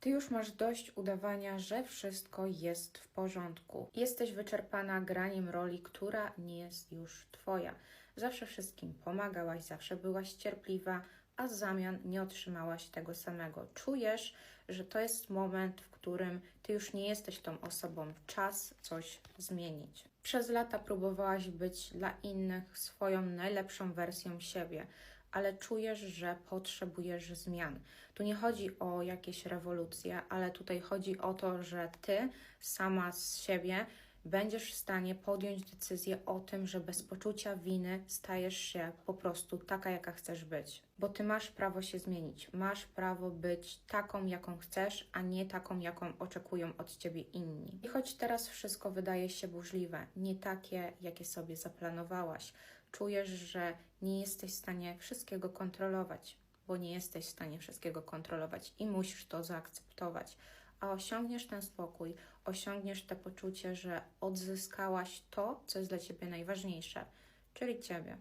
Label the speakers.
Speaker 1: Ty już masz dość udawania, że wszystko jest w porządku. Jesteś wyczerpana graniem roli, która nie jest już Twoja. Zawsze wszystkim pomagałaś, zawsze byłaś cierpliwa, a w zamian nie otrzymałaś tego samego. Czujesz, że to jest moment, w którym Ty już nie jesteś tą osobą. Czas coś zmienić. Przez lata próbowałaś być dla innych swoją najlepszą wersją siebie ale czujesz, że potrzebujesz zmian. Tu nie chodzi o jakieś rewolucje, ale tutaj chodzi o to, że ty sama z siebie będziesz w stanie podjąć decyzję o tym, że bez poczucia winy stajesz się po prostu taka, jaka chcesz być. Bo ty masz prawo się zmienić. Masz prawo być taką, jaką chcesz, a nie taką, jaką oczekują od ciebie inni. I choć teraz wszystko wydaje się burzliwe, nie takie, jakie sobie zaplanowałaś, czujesz, że nie jesteś w stanie wszystkiego kontrolować, bo nie jesteś w stanie wszystkiego kontrolować i musisz to zaakceptować. A osiągniesz ten spokój, osiągniesz to poczucie, że odzyskałaś to, co jest dla ciebie najważniejsze, czyli ciebie.